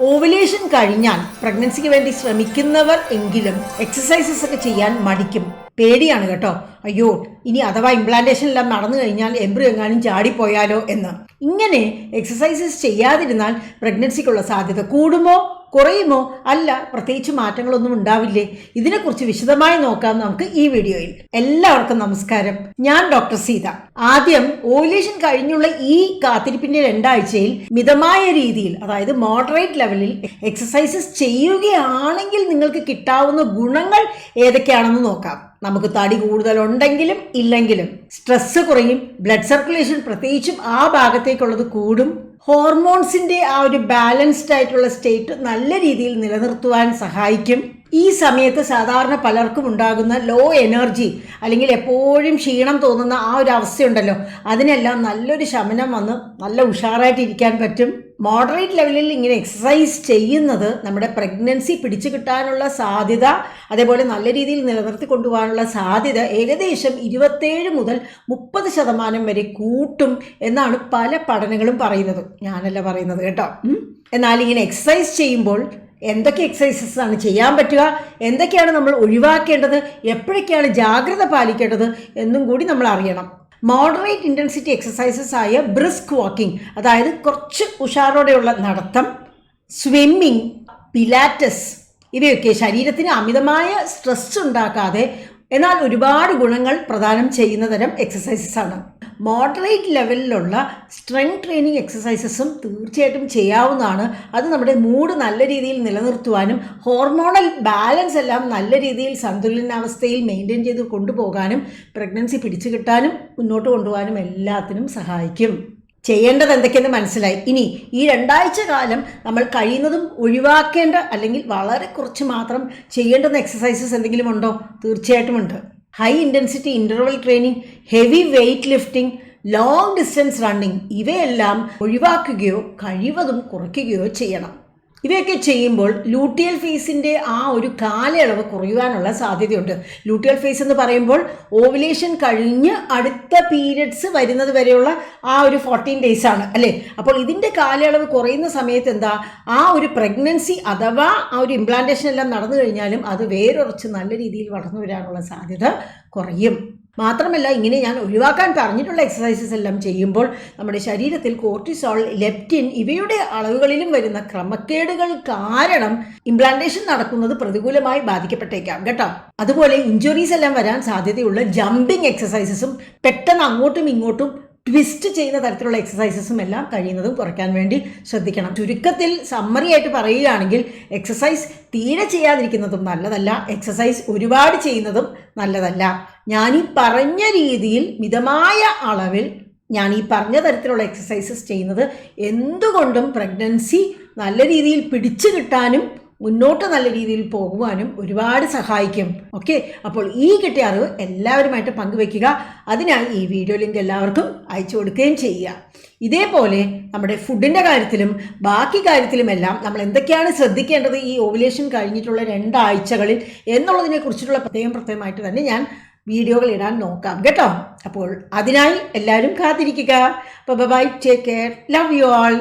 Ovulation കഴിഞ്ഞാൽ പ്രഗ്നൻസിക്ക് വേണ്ടി ശ്രമിക്കുന്നവർ എങ്കിലും എക്സസൈസസ് ഒക്കെ ചെയ്യാൻ മടിക്കും. പേടിയാണ് കേട്ടോ. അയ്യോ ഇനി അഥവാ ഇംപ്ലാന്റേഷൻ എല്ലാം നടന്നു കഴിഞ്ഞാൽ എംബ്രിയോ എങ്ങാനും ചാടിപ്പോയാലോ എന്ന്. ഇങ്ങനെ എക്സസൈസസ് ചെയ്യാതിരുന്നാൽ പ്രഗ്നൻസിക്കുള്ള സാധ്യത കൂടുമോ? കുറയുമോ? അല്ല പ്രത്യേകിച്ച് മാറ്റങ്ങളൊന്നും ഉണ്ടാവില്ലേ? ഇതിനെക്കുറിച്ച് വിശദമായി നോക്കാം നമുക്ക് ഈ വീഡിയോയിൽ. എല്ലാവർക്കും നമസ്കാരം. ഞാൻ ഡോക്ടർ സീത. ആദ്യം ഓവുലേഷൻ കഴിഞ്ഞുള്ള ഈ കാത്തിരിപ്പിന്റെ രണ്ടാഴ്ചയിൽ മിതമായ രീതിയിൽ അതായത് മോഡറേറ്റ് ലെവലിൽ എക്സസൈസസ് ചെയ്യുകയാണെങ്കിൽ നിങ്ങൾക്ക് കിട്ടാവുന്ന ഗുണങ്ങൾ ഏതൊക്കെയാണെന്ന് നോക്കാം. നമുക്ക് തടി കൂടുതലുണ്ടെങ്കിലും ഇല്ലെങ്കിലും സ്ട്രെസ് കുറയും ബ്ലഡ് സർക്കുലേഷൻ പ്രത്യേകിച്ചും ആ ഭാഗത്തേക്കുള്ളത് കൂടും. ഹോർമോൺസിന്റെ ആ ഒരു ബാലൻസ്ഡ് ആയിട്ടുള്ള സ്റ്റേറ്റ് നല്ല രീതിയിൽ നിലനിർത്തുവാൻ സഹായിക്കും. ഈ സമയത്ത് സാധാരണ പലർക്കും ഉണ്ടാകുന്ന ലോ എനർജി അല്ലെങ്കിൽ എപ്പോഴും ക്ഷീണം തോന്നുന്ന ആ ഒരു അവസ്ഥയുണ്ടല്ലോ. അതിനെല്ലാം നല്ലൊരു ശമനം വന്ന് നല്ല ഉഷാറായിട്ടിരിക്കാൻ പറ്റും. മോഡറേറ്റ് ലെവലിൽ ഇങ്ങനെ എക്സസൈസ് ചെയ്യുന്നത് നമ്മുടെ പ്രഗ്നൻസി പിടിച്ചു കിട്ടാനുള്ള സാധ്യത അതേപോലെ നല്ല രീതിയിൽ നിലനിർത്തി കൊണ്ടുപോകാനുള്ള സാധ്യത ഏകദേശം ഇരുപത്തേഴ് മുതൽ മുപ്പത് ശതമാനം വരെ കൂട്ടും എന്നാണ് പല പഠനങ്ങളും പറയുന്നത്. ഞാനല്ല പറയുന്നത് കേട്ടോ. എന്നാൽ ഇങ്ങനെ എക്സസൈസ് ചെയ്യുമ്പോൾ എന്തൊക്കെ എക്സസൈസസ് ആണ് ചെയ്യാൻ പറ്റുക എന്തൊക്കെയാണ് നമ്മൾ ഒഴിവാക്കേണ്ടത് എപ്പോഴൊക്കെയാണ് ജാഗ്രത പാലിക്കേണ്ടത് എന്നും കൂടി നമ്മൾ അറിയണം. മോഡറേറ്റ് ഇന്റൻസിറ്റി എക്സസൈസസ് ആയ ബ്രിസ്ക് വാക്കിംഗ് അതായത് കുറച്ച് ഉഷാറോടെയുള്ള നടത്തം സ്വിമ്മിങ് പിലാറ്റസ് ഇവയൊക്കെ ശരീരത്തിന് അമിതമായ സ്ട്രെസ് ഉണ്ടാക്കാതെ എന്നാൽ ഒരുപാട് ഗുണങ്ങൾ പ്രദാനം ചെയ്യുന്ന തരം എക്സസൈസസ് ആണ്. മോഡറേറ്റ് ലെവലിലുള്ള സ്ട്രെങ്ത് ട്രെയിനിങ് എക്സസൈസസും തീർച്ചയായിട്ടും ചെയ്യാവുന്നതാണ്. അത് നമ്മുടെ മൂഡ് നല്ല രീതിയിൽ നിലനിർത്തുവാനും ഹോർമോണൽ ബാലൻസ് എല്ലാം നല്ല രീതിയിൽ സന്തുലനാവസ്ഥയിൽ മെയിന്റെയിൻ ചെയ്ത് കൊണ്ടുപോകാനും പ്രഗ്നൻസി പിടിച്ചു കിട്ടാനും മുന്നോട്ട് കൊണ്ടുപോകാനും എല്ലാത്തിനും സഹായിക്കും. ചെയ്യേണ്ടത് എന്തൊക്കെയെന്ന് മനസ്സിലായി. ഇനി ഈ രണ്ടാഴ്ച കാലം നമ്മൾ കഴിയുന്നതും ഒഴിവാക്കേണ്ട അല്ലെങ്കിൽ വളരെ കുറച്ച് മാത്രം ചെയ്യേണ്ടുന്ന എക്സസൈസസ് എന്തെങ്കിലും ഉണ്ടോ? തീർച്ചയായിട്ടും ഉണ്ട്. High intensity interval training heavy weight lifting long distance running ഇവയെല്ലാം ഒഴിവാക്കുകയോ കഴിവതും കുറയ്ക്കുകയോ ചെയ്യണം. ഇവയൊക്കെ ചെയ്യുമ്പോൾ ലൂട്ടിയൽ ഫേസിന്റെ ആ ഒരു കാലയളവ് കുറയുവാനുള്ള സാധ്യതയുണ്ട്. ലൂട്ടിയൽ ഫേസ് എന്ന് പറയുമ്പോൾ ഓവുലേഷൻ കഴിഞ്ഞ് അടുത്ത പീരിയഡ്സ് വരുന്നത് വരെയുള്ള ആ ഒരു ഫോർട്ടീൻ ഡേയ്സ് ആണ് അല്ലേ? അപ്പോൾ ഇതിന്റെ കാലയളവ് കുറയുന്ന സമയത്ത് എന്താ? ആ ഒരു പ്രഗ്നൻസി അഥവാ ആ ഒരു ഇംപ്ലാന്റേഷൻ എല്ലാം നടന്നു കഴിഞ്ഞാലും അത് വേരൊറച്ച് നല്ല രീതിയിൽ വളർന്നു വരാനുള്ള സാധ്യത കുറയും. മാത്രമല്ല ഇങ്ങനെ ഞാൻ ഒഴിവാക്കാൻ പറഞ്ഞിട്ടുള്ള എക്സസൈസസ് എല്ലാം ചെയ്യുമ്പോൾ നമ്മുടെ ശരീരത്തിൽ കോർട്ടിസോൾ ലെപ്റ്റിൻ ഇവയുടെ അളവുകളിലും വരുന്ന ക്രമക്കേടുകൾ കാരണം ഇംപ്ലാന്റേഷൻ നടക്കുന്നത് പ്രതികൂലമായി ബാധിക്കപ്പെട്ടേക്കാം കേട്ടോ. അതുപോലെ ഇഞ്ചുറീസ് എല്ലാം വരാൻ സാധ്യതയുള്ള ജമ്പിങ് എക്സസൈസസും പെട്ടെന്ന് അങ്ങോട്ടും ഇങ്ങോട്ടും ട്വിസ്റ്റ് ചെയ്യുന്ന തരത്തിലുള്ള എക്സസൈസസും എല്ലാം കഴിയുന്നതും കുറയ്ക്കാൻ വേണ്ടി ശ്രദ്ധിക്കണം. ചുരുക്കത്തിൽ സമ്മറി ആയിട്ട് പറയുകയാണെങ്കിൽ എക്സസൈസ് തീരെ ചെയ്യാതിരിക്കുന്നതും നല്ലതല്ല. എക്സസൈസ് ഒരുപാട് ചെയ്യുന്നതും നല്ലതല്ല. ഞാൻ ഈ പറഞ്ഞ രീതിയിൽ മിതമായ അളവിൽ ഞാൻ ഈ പറഞ്ഞ തരത്തിലുള്ള എക്സസൈസസ് ചെയ്യുന്നത് എന്തുകൊണ്ടും പ്രഗ്നൻസി നല്ല രീതിയിൽ പിടിച്ചു കിട്ടാനും മുന്നോട്ട് നല്ല രീതിയിൽ പോകുവാനും ഒരുപാട് സഹായിക്കും. ഓക്കെ? അപ്പോൾ ഈ കിട്ടിയ അറിവ് എല്ലാവരുമായിട്ട് പങ്കുവെക്കുക. അതിനായി ഈ വീഡിയോ ലിങ്ക് എല്ലാവർക്കും അയച്ചു കൊടുക്കുകയും ചെയ്യുക. ഇതേപോലെ നമ്മുടെ ഫുഡിന്റെ കാര്യത്തിലും ബാക്കി കാര്യത്തിലുമെല്ലാം നമ്മൾ എന്തൊക്കെയാണ് ശ്രദ്ധിക്കേണ്ടത് ഈ ഓവുലേഷൻ കഴിഞ്ഞിട്ടുള്ള രണ്ടാഴ്ചകളിൽ എന്നുള്ളതിനെ കുറിച്ചിട്ടുള്ള പ്രത്യേകം പ്രത്യേകമായിട്ട് തന്നെ ഞാൻ വീഡിയോകൾ ഇടാൻ നോക്കാം. കേട്ടോ? അപ്പോൾ അതിനായി എല്ലാവരും കാത്തിരിക്കുക. അപ്പോൾ bye take care. Love you all